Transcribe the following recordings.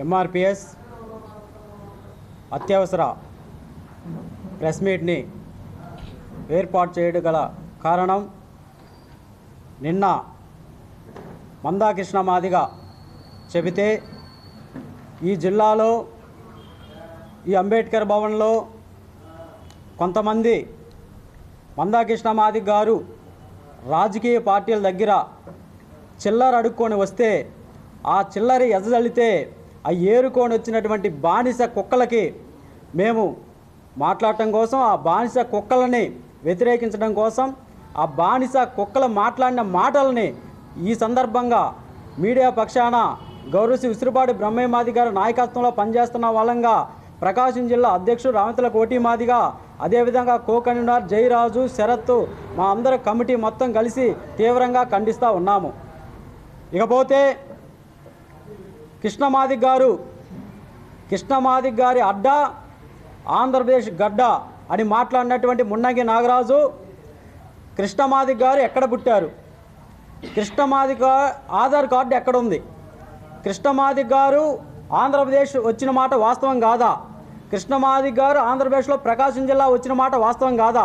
ఎంఆర్పిఎస్ అత్యవసర ప్రెస్ మీట్ని ఏర్పాటు చేయడం గల కారణం నిన్న మందాకృష్ణ మాదిగా చెబితే ఈ జిల్లాలో ఈ అంబేద్కర్ భవన్లో కొంతమంది మందాకృష్ణ మాదిగ్ గారు రాజకీయ పార్టీల దగ్గర చిల్లర అడుక్కొని వస్తే ఆ చిల్లర ఎదజల్లితే ఆ ఏరుకొని వచ్చినటువంటి బానిస కుక్కలకి మేము మాట్లాడటం కోసం ఆ బానిస కుక్కలని వ్యతిరేకించడం కోసం ఆ బానిస కుక్కలు మాట్లాడిన మాటల్ని ఈ సందర్భంగా మీడియా పక్షాన గౌరవశ్రీ ఉసిరిపాటి బ్రహ్మయ్య మాది గారి నాయకత్వంలో పనిచేస్తున్న వాళ్ళంగా ప్రకాశం జిల్లా అధ్యక్షుడు రామతుల కోటి మాదిగా అదేవిధంగా కో కన్వీనర్ జయరాజు శరత్ మా అందరి కమిటీ మొత్తం కలిసి తీవ్రంగా ఖండిస్తూ ఉన్నాము. ఇకపోతే కృష్ణమాదిక్ గారు కృష్ణమాదిక్ గారి అడ్డా ఆంధ్రప్రదేశ్ గడ్డ అని మాట్లాడినటువంటి మున్నంగి నాగరాజు కృష్ణమాదిక్ గారు ఎక్కడ పుట్టారు? కృష్ణమాదిక్ ఆధార్ కార్డు ఎక్కడ ఉంది? కృష్ణమాదిక్ గారు ఆంధ్రప్రదేశ్ వచ్చిన మాట వాస్తవం కాదా? కృష్ణమాదిక్ గారు ఆంధ్రప్రదేశ్లో ప్రకాశం జిల్లా వచ్చిన మాట వాస్తవం కాదా?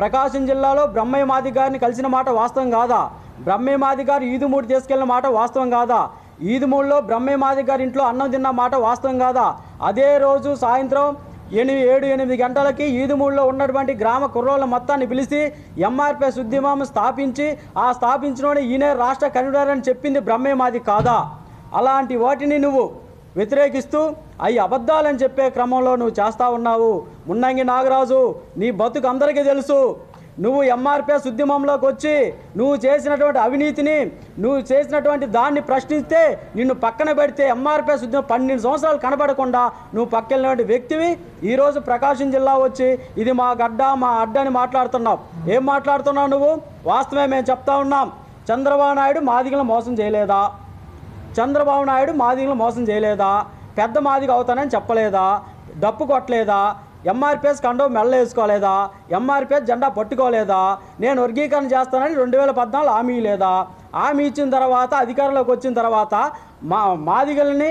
ప్రకాశం జిల్లాలో బ్రహ్మయ్య మాది గారిని కలిసిన మాట వాస్తవం కాదా? బ్రహ్మయ్య మాది గారు ఈదుమూడి తీసుకెళ్ళిన మాట వాస్తవం కాదా? ఈదుమూళ్ళలో బ్రహ్మేమాది మాది గారి ఇంట్లో అన్నం తిన్న మాట వాస్తవం కాదా? అదే రోజు సాయంత్రం ఎనిమిది ఏడు ఎనిమిది గంటలకి ఈదుమూడిలో ఉన్నటువంటి గ్రామ కుర్రోళ్ళ మొత్తాన్ని పిలిచి ఎంఆర్పిఎస్ ఉద్యమం స్థాపించి ఆ స్థాపించిన ఈయనే రాష్ట్ర కన్వీనర్ అని చెప్పింది బ్రహ్మేమాది మాది కాదా? అలాంటి వాటిని నువ్వు వ్యతిరేకిస్తూ అవి అబద్ధాలని చెప్పే క్రమంలో నువ్వు చేస్తా ఉన్నావు. మున్నంగి నాగరాజు నీ బతుకు అందరికీ తెలుసు. నువ్వు ఎంఆర్పిఎస్ ఉద్యమంలోకి వచ్చి నువ్వు చేసినటువంటి అవినీతిని నువ్వు చేసినటువంటి దాన్ని ప్రశ్నిస్తే నిన్ను పక్కన పెడితే ఎంఆర్పిఎస్ ఉద్యమం పన్నెండు సంవత్సరాలు కనబడకుండా నువ్వు పక్కనటువంటి వ్యక్తివి. ఈరోజు ప్రకాశం జిల్లా వచ్చి ఇది మా గడ్డ మా అడ్డ అని మాట్లాడుతున్నావు. ఏం మాట్లాడుతున్నావు నువ్వు? వాస్తవమే మేము చెప్తా ఉన్నాం. చంద్రబాబు నాయుడు మాదిగలను మోసం చేయలేదా? చంద్రబాబు నాయుడు మాదిగలను మోసం చేయలేదా? పెద్ద మాదిగ అవుతానని చెప్పలేదా? డప్పు కొట్టలేదా? ఎంఆర్పిఎస్ కండో మెల్ల వేసుకోలేదా? ఎంఆర్పిఎస్ జెండా పట్టుకోలేదా? నేను వర్గీకరణ చేస్తానని రెండు వేల పద్నాలుగు హామీ లేదా హామీ ఇచ్చిన తర్వాత అధికారంలోకి వచ్చిన తర్వాత మా మాదిగల్ని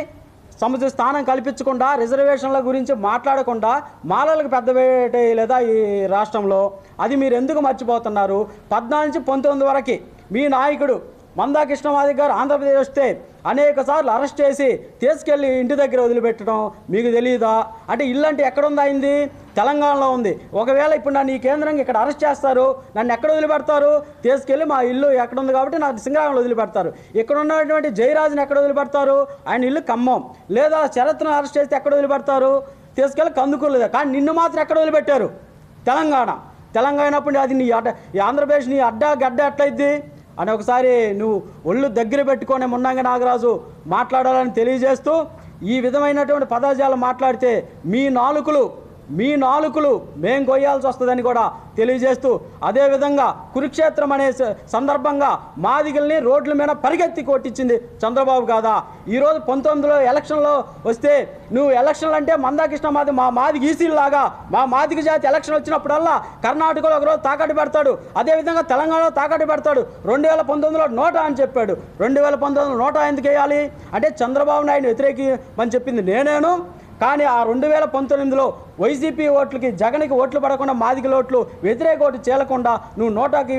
సముద్ర స్థానం కల్పించకుండా రిజర్వేషన్ల గురించి మాట్లాడకుండా మాలలకు పెద్ద లేదా ఈ రాష్ట్రంలో? అది మీరు ఎందుకు మర్చిపోతున్నారు? పద్నాలుగు నుంచి పంతొమ్మిది వరకు మీ నాయకుడు మందా కృష్ణమాది గారు ఆంధ్రప్రదేశ్ వస్తే అనేక సార్లు అరెస్ట్ చేసి తీసుకెళ్ళి ఇంటి దగ్గర వదిలిపెట్టడం మీకు తెలియదా అంటే ఇల్లు అంటే ఎక్కడ అయింది? తెలంగాణలో ఉంది. ఒకవేళ ఇప్పుడు నన్ను ఈ కేంద్రంగా ఇక్కడ అరెస్ట్ చేస్తారు నన్ను ఎక్కడ వదిలిపెడతారు? తీసుకెళ్ళి మా ఇల్లు ఎక్కడ ఉంది కాబట్టి నాకు సింగరామంలో వదిలిపెడతారు. ఇక్కడ ఉన్నటువంటి జయరాజుని ఎక్కడ వదిలిపెడతారు? ఆయన ఇల్లు ఖమ్మం. లేదా శరత్ను అరెస్ట్ చేస్తే ఎక్కడ వదిలిపెడతారు? తీసుకెళ్ళి కందుకూరు కానీ నిన్ను మాత్రం ఎక్కడ వదిలిపెట్టారు? తెలంగాణ. తెలంగాణ అప్పుడు అది నీ అడ్డ ఈ ఆంధ్రప్రదేశ్ నీ అడ్డా గడ్డ ఎట్లయిద్ది? అని ఒకసారి నువ్వు ఒళ్ళు దగ్గర పెట్టుకొని మున్నంగ నాగరాజు మాట్లాడాలని తెలియజేస్తూ ఈ విధమైనటువంటి పదజాలం మాట్లాడితే మీ నాలుకలు మీ నాలుకలు మేం కొయ్యాల్సి వస్తుందని కూడా తెలియజేస్తూ అదేవిధంగా కురుక్షేత్రం అనే సందర్భంగా మాదిగల్ని రోడ్ల మీద పరిగెత్తి కొట్టించింది చంద్రబాబు కాదా ఈరోజు పంతొమ్మిదిలో ఎలక్షన్లో వస్తే నువ్వు ఎలక్షన్లు అంటే మందాకృష్ణ మాది మా మాదిగ ఈసీలాగా మా మాదిగ జాతి ఎలక్షన్ వచ్చినప్పుడల్లా కర్ణాటకలో ఒకరోజు తాకట్టు పెడతాడు. అదేవిధంగా తెలంగాణలో తాకట్టు పెడతాడు. రెండు వేల పంతొమ్మిదిలో నోటా అని చెప్పాడు. రెండు వేల పంతొమ్మిదిలో నోటా ఎందుకు వేయాలి? అంటే చంద్రబాబు నాయుడు వ్యతిరేకి అని చెప్పింది నేనేను. కానీ ఆ రెండు వేల పంతొమ్మిదిలో వైసీపీ ఓట్లకి జగన్కి ఓట్లు పడకుండా మాదిగల ఓట్లు వ్యతిరేక ఓటు చేలకుండా నువ్వు నోటాకి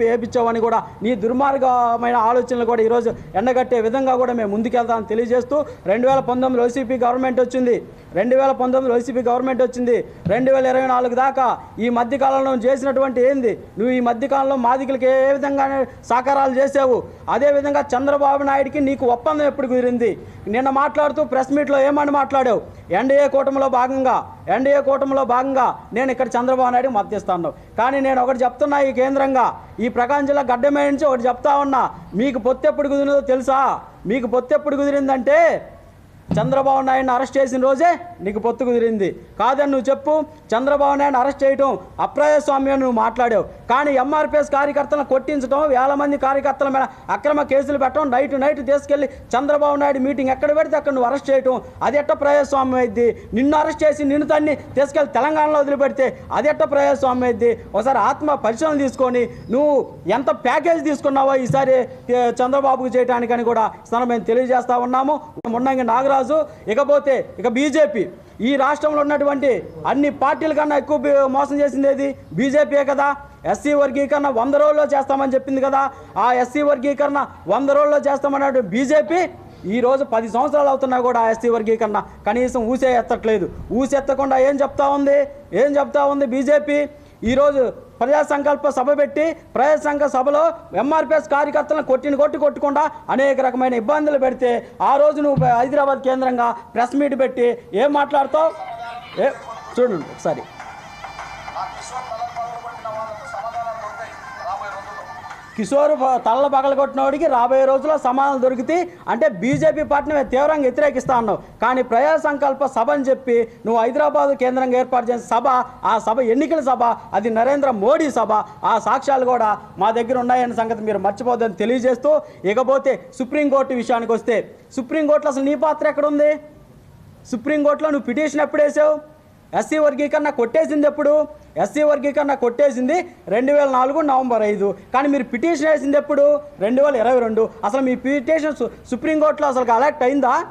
వేపించావని కూడా నీ దుర్మార్గమైన ఆలోచనలు కూడా ఈరోజు ఎండగట్టే విధంగా కూడా మేము ముందుకెళ్తామని తెలియజేస్తూ రెండు వేల పంతొమ్మిది వైసీపీ గవర్నమెంట్ వచ్చింది. రెండు వేల పంతొమ్మిది వైసీపీ గవర్నమెంట్ వచ్చింది. రెండు వేల ఇరవై నాలుగు దాకా ఈ మధ్యకాలంలో నువ్వు చేసినటువంటి ఏంది? నువ్వు ఈ మధ్యకాలంలో మాదికలకి ఏ విధంగా సహకారాలు చేసావు? అదేవిధంగా చంద్రబాబు నాయుడికి నీకు ఒప్పందం ఎప్పుడు కుదిరింది? నిన్న మాట్లాడుతూ ప్రెస్ మీట్లో ఏమని మాట్లాడావు? ఎన్డీఏ కూటమిలో భాగంగా ఎన్డీఏ కూటమిలో భాగంగా నేను ఇక్కడ చంద్రబాబు నాయుడు మద్దతిస్తాను కానీ నేను ఒకటి చెప్తున్నా ఈ కేంద్రంగా. ఈ ప్రకాశం జిల్లా గడ్డమే నుంచి ఒకటి చెప్తా ఉన్నా. మీకు పొత్తు ఎప్పుడు కుదిరిందో తెలుసా? మీకు పొత్తు ఎప్పుడు కుదిరిందంటే చంద్రబాబు నాయుడిని అరెస్ట్ చేసిన రోజే నీకు పొత్తు కుదిరింది. కాదని నువ్వు చెప్పు చంద్రబాబు నాయుడిని అరెస్ట్ చేయటం అప్రజాస్వామ్యం నువ్వు మాట్లాడావు. కానీ ఎంఆర్పిఎస్ కార్యకర్తలను కొట్టించడం వేల మంది కార్యకర్తల మీద అక్రమ కేసులు పెట్టడం నైట్ నైట్ తీసుకెళ్ళి చంద్రబాబు నాయుడు మీటింగ్ ఎక్కడ పెడితే అక్కడ నువ్వు అరెస్ట్ చేయటం అది ఎట్ట ప్రజాస్వామ్యం అయింది? నిన్ను అరెస్ట్ చేసి నిన్ను తన్ని తీసుకెళ్ళి తెలంగాణలో వదిలిపెడితే అది ఎట్ట ప్రజాస్వామ్యం అయింది? ఒకసారి ఆత్మ పరిశీలన తీసుకొని నువ్వు ఎంత ప్యాకేజ్ తీసుకున్నావో ఈసారి చంద్రబాబుకు చేయడానికని కూడా స్థానం మేము తెలియజేస్తా ఉన్నాము. మున్నంగి నాగరాజు రాజు ఇకపోతే ఇక బీజేపీ. ఈ రాష్ట్రంలో ఉన్నటువంటి అన్ని పార్టీల కన్నా ఎక్కువ మోసం చేసింది ఏది? బీజేపీయే కదా. ఎస్సీ వర్గీకరణ వంద రోజుల్లో చేస్తామని చెప్పింది కదా. ఆ ఎస్సీ వర్గీకరణ వంద రోజుల్లో చేస్తామన్నట్టు బీజేపీ ఈరోజు పది సంవత్సరాలు అవుతున్నా కూడా ఆ ఎస్సీ వర్గీకరణ కనీసం ఊసే ఎత్తట్లేదు ఊసెత్తకుండా ఏం చెప్తా ఉంది? ఏం చెప్తా ఉంది బీజేపీ? ఈరోజు ప్రజా సంకల్ప సభ పెట్టి ప్రజా సంఘ సభలో ఎంఆర్పిఎస్ కార్యకర్తలను కొట్టిన కొట్టి కొట్టకుండా అనేక రకమైన ఇబ్బందులు పెడితే ఆ రోజు నువ్వు హైదరాబాద్ కేంద్రంగా ప్రెస్ మీట్ పెట్టి ఏం మాట్లాడతావు? ఏ చూడండి ఒకసారి. కిషోర్ తల్ల పగలగొట్టినోడికి రాబోయే రోజుల్లో సమాధానం దొరికితే అంటే బీజేపీ పార్టీని తీవ్రంగా వ్యతిరేకిస్తా ఉన్నావు కానీ ప్రజా సంకల్ప సభ అని చెప్పి నువ్వు హైదరాబాద్ కేంద్రంగా ఏర్పాటు చేసిన సభ ఆ సభ ఎన్నికల సభ అది నరేంద్ర మోడీ సభ ఆ సాక్ష్యాలు కూడా మా దగ్గర ఉన్నాయన్న సంగతి మీరు మర్చిపోద్దని తెలియజేస్తూ ఇకపోతే సుప్రీంకోర్టు విషయానికి వస్తే సుప్రీంకోర్టులో అసలు నీ పాత్ర ఎక్కడ ఉంది? సుప్రీంకోర్టులో నువ్వు పిటిషన్ ఎప్పుడు వేసావు? ఎస్సీ వర్గీకరణ కొట్టేసింది ఎప్పుడు? ఎస్సీ వర్గీకరణ కొట్టేసింది రెండు వేల నాలుగు నవంబర్ ఐదు. కానీ మీరు పిటిషన్ వేసింది ఎప్పుడు? రెండు వేల ఇరవై రెండు. అసలు మీ పిటిషన్ సుప్రీంకోర్టులో అసలు అలెక్ట్ అయిందా?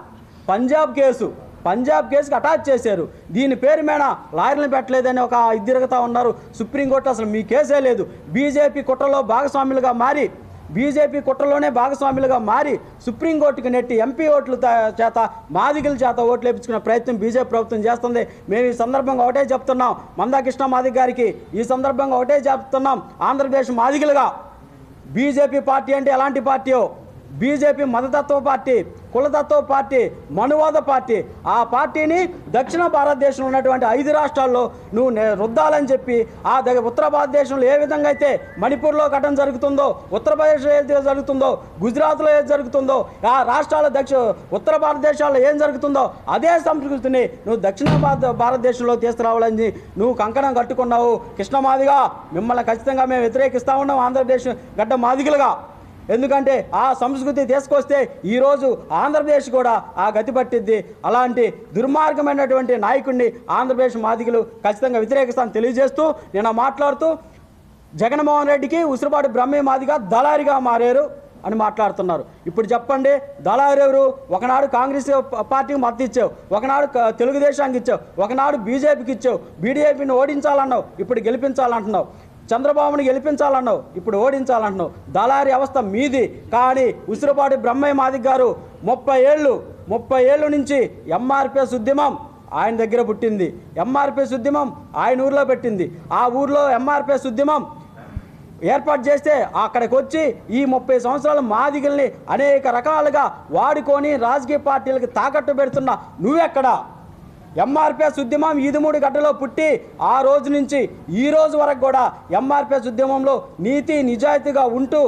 పంజాబ్ కేసు. పంజాబ్ కేసుకి అటాచ్ చేశారు. దీని పేరు మీద లాయర్లను పెట్టలేదని ఒక ఇద్దరుగతా ఉన్నారు. సుప్రీంకోర్టు అసలు మీ కేసే లేదు. బీజేపీ కుట్రలో భాగస్వాములుగా మారి బీజేపీ కుట్రలోనే భాగస్వాములుగా మారి సుప్రీంకోర్టుకు నెట్టి ఎంపీ ఓట్ల చేత మాదిగల చేత ఓట్లు వేపించుకునే ప్రయత్నం బీజేపీ ప్రభుత్వం చేస్తుంది. మేము ఈ సందర్భంగా ఒకటే చెప్తున్నాం. మందాకృష్ణ మాదిగ గారికి ఈ సందర్భంగా ఒకటే చెప్తున్నాం. ఆంధ్రప్రదేశ్ మాదిగలుగా బీజేపీ పార్టీ అంటే ఎలాంటి పార్టీయో? బీజేపీ మతతత్వ పార్టీ కులతత్వ పార్టీ మనువాద పార్టీ ఆ పార్టీని దక్షిణ భారతదేశంలో ఉన్నటువంటి ఐదు రాష్ట్రాల్లో నువ్వు రుద్దాలని చెప్పి ఆ దగ్గర ఉత్తర భారతదేశంలో ఏ విధంగా అయితే మణిపూర్లో ఘటన జరుగుతుందో ఉత్తరప్రదేశ్లో ఏది జరుగుతుందో గుజరాత్లో ఏది జరుగుతుందో ఆ రాష్ట్రాల దక్షిణ ఉత్తర భారతదేశాల్లో ఏం జరుగుతుందో అదే సంస్కృతిని నువ్వు దక్షిణ భారత భారతదేశంలో తీసుకురావాలని నువ్వు కంకణం కట్టుకున్నావు. కృష్ణ మాదిగా మిమ్మల్ని ఖచ్చితంగా మేము వ్యతిరేకిస్తా ఉన్నాం. ఆంధ్రప్రదేశ్ గడ్డ మాదిగలుగా. ఎందుకంటే ఆ సంస్కృతి తీసుకొస్తే ఈరోజు ఆంధ్రప్రదేశ్ కూడా ఆ గతి పట్టిద్ది. అలాంటి దుర్మార్గమైనటువంటి నాయకుడిని ఆంధ్రప్రదేశ్ మాదికులు ఖచ్చితంగా వ్యతిరేకిస్తాను తెలియజేస్తూ నేను మాట్లాడుతూ జగన్మోహన్ రెడ్డికి ఉసిరిపాటు బ్రహ్మే మాదిగా దళారిగా మారారు అని మాట్లాడుతున్నారు. ఇప్పుడు చెప్పండి దళారు ఎవరు? ఒకనాడు కాంగ్రెస్ పార్టీకి మద్దతు ఇచ్చావు ఒకనాడు తెలుగుదేశానికి ఇచ్చావు ఒకనాడు బీజేపీకి ఇచ్చావు బీడీఏపీని ఓడించాలన్నావు ఇప్పుడు గెలిపించాలంటున్నావు. చంద్రబాబుని గెలిపించాలన్నావు ఇప్పుడు ఓడించాలంటున్నావు. దళారి అవస్థ మీది కానీ ఉసిరిపాటి బ్రహ్మయ్య మాది గారు ముప్పై ఏళ్ళు ముప్పై ఏళ్ళు నుంచి ఎంఆర్పిఎస్ ఉద్యమం ఆయన దగ్గర పుట్టింది. ఎంఆర్పిఎస్ ఉద్యమం ఆయన ఊర్లో పెట్టింది. ఆ ఊర్లో ఎంఆర్పిఎస్ ఉద్యమం ఏర్పాటు చేస్తే అక్కడికి వచ్చి ఈ ముప్పై సంవత్సరాల మాదిగల్ని అనేక రకాలుగా వాడుకొని రాజకీయ పార్టీలకు తాకట్టు పెడుతున్నా నువ్వెక్కడా? ఎంఆర్పిఎస్ ఉద్యమం ఈదుమూడి గడ్డలో పుట్టి ఆ రోజు నుంచి ఈ రోజు వరకు కూడా ఎంఆర్పిఎస్ ఉద్యమంలో నీతి నిజాయితీగా ఉంటూ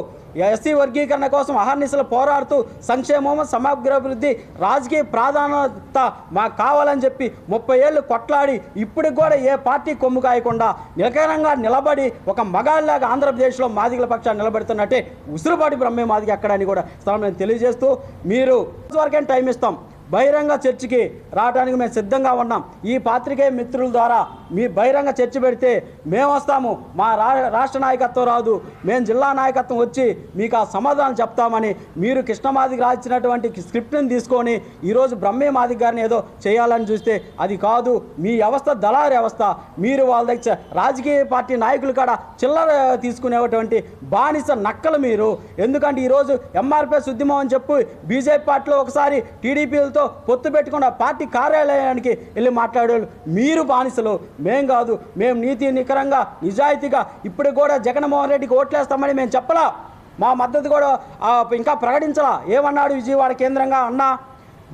ఎస్సీ వర్గీకరణ కోసం అహర్నిశలు పోరాడుతూ సంక్షేమం సమగ్రాభివృద్ధి రాజకీయ ప్రాధాన్యత మాకు కావాలని చెప్పి ముప్పై ఏళ్ళు కొట్లాడి ఇప్పటికి కూడా ఏ పార్టీ కొమ్ము కాయకుండా నిలకరంగా నిలబడి ఒక మగాళ్ళలాగా ఆంధ్రప్రదేశ్లో మాదిగల పక్షాన్ని నిలబెడుతున్నట్టే ఉసురుపాటి బ్రహ్మే మాదిగ ఎక్కడని కూడా స్థలం నేను తెలియజేస్తూ మీరు వరకే టైం ఇస్తాం? బహిరంగ చర్చికి రావడానికి మేము సిద్ధంగా ఉన్నాం. ఈ పాత్రికే మిత్రుల ద్వారా మీ బహిరంగ చర్చ పెడితే మేము వస్తాము. మా రా రాష్ట్ర నాయకత్వం రాదు. మేము జిల్లా నాయకత్వం వచ్చి మీకు ఆ సమాధానం చెప్తామని మీరు కృష్ణమాదికి రాసినటువంటి స్క్రిప్ట్ని తీసుకొని ఈరోజు బ్రహ్మే మాదిక్ గారిని ఏదో చేయాలని చూస్తే అది కాదు. మీ వ్యవస్థ దళారి వ్యవస్థ. మీరు వాళ్ళ దగ్గర రాజకీయ పార్టీ నాయకులు కాడ చిల్లర తీసుకునేటువంటి బానిస నక్కలు మీరు. ఎందుకంటే ఈరోజు ఎంఆర్పీ ఉద్యమం అని చెప్పి బీజేపీ పార్టీలో ఒకసారి టీడీపీలతో పొత్తు పెట్టుకున్న పార్టీ కార్యాలయానికి వెళ్ళి మాట్లాడేవాళ్ళు. మీరు బానిసలు మేం కాదు మేము నీతి నికరంగా నిజాయితీగా ఇప్పుడు కూడా జగన్మోహన్ రెడ్డికి ఓట్లేస్తామని మేము చెప్పలా. మా మద్దతు కూడా ఇంకా ప్రకటించలా. ఏమన్నాడు విజయవాడ కేంద్రంగా అన్నా?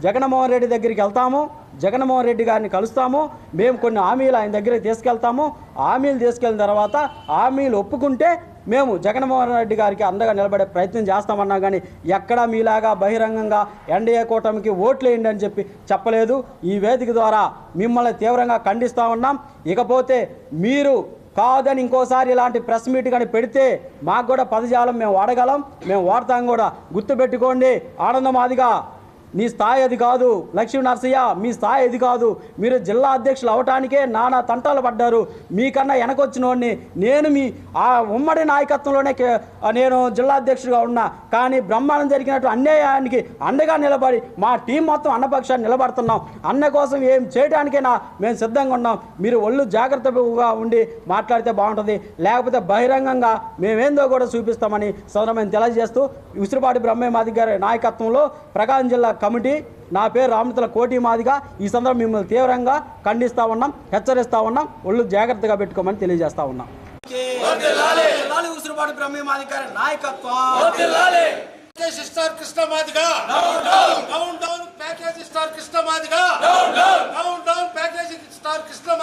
జగన్మోహన్ రెడ్డి దగ్గరికి వెళ్తాము జగన్మోహన్ రెడ్డి గారిని కలుస్తాము మేము కొన్ని హామీలు ఆయన దగ్గరికి తీసుకెళ్తాము. హామీలు తీసుకెళ్ళిన తర్వాత హామీలు ఒప్పుకుంటే మేము జగన్మోహన్ రెడ్డి గారికి అండగా నిలబడే ప్రయత్నం చేస్తామన్నా కానీ ఎక్కడా మీలాగా బహిరంగంగా ఎన్డీఏ కూటమికి ఓట్లు వేయండి అని చెప్పి చెప్పలేదు. ఈ వేదిక ద్వారా మిమ్మల్ని తీవ్రంగా ఖండిస్తూ ఉన్నాం. ఇకపోతే మీరు కాదని ఇంకోసారి ఇలాంటి ప్రెస్ మీట్ కానీ పెడితే మాకు కూడా పదజాలం మేము వాడగలం. మేము వాడతాం కూడా. గుర్తుపెట్టుకోండి. ఆనందమాదిగా నీ స్థాయి అది కాదు. లక్ష్మీ నరసయ్య మీ స్థాయి అది కాదు. మీరు జిల్లా అధ్యక్షులు అవటానికే నానా తంటాలు పడ్డారు. మీకన్నా వెనకొచ్చిన వాడిని నేను మీ ఆ ఉమ్మడి నాయకత్వంలోనే నేను జిల్లా అధ్యక్షుడిగా ఉన్నా. కానీ బ్రహ్మాండం జరిగినట్టు అన్యాయానికి అండగా నిలబడి మా టీం మొత్తం అన్నపక్షాన్ని నిలబడుతున్నాం. అన్న కోసం ఏం చేయడానికైనా మేము సిద్ధంగా ఉన్నాం. మీరు ఒళ్ళు జాగ్రత్తగా ఉండి మాట్లాడితే బాగుంటుంది. లేకపోతే బహిరంగంగా మేమేందో కూడా చూపిస్తామని సదనమైన తెలియజేస్తూ విసురుపాటి బ్రహ్మయ్య మాది గారి నాయకత్వంలో ప్రకాశం జిల్లా కమిటీ. నా పేరు రామతల కోటి మాదిగా ఈ సందర్భం మిమ్మల్ని తీవ్రంగా ఖండిస్తా ఉన్నాం హెచ్చరిస్తా ఉన్నాం ఒళ్ళు జాగ్రత్తగా పెట్టుకోమని తెలియజేస్తా ఉన్నాం. నాయకత్వం. Package star Krishna Madiga down down package star Krishna Madiga down down package star Krishna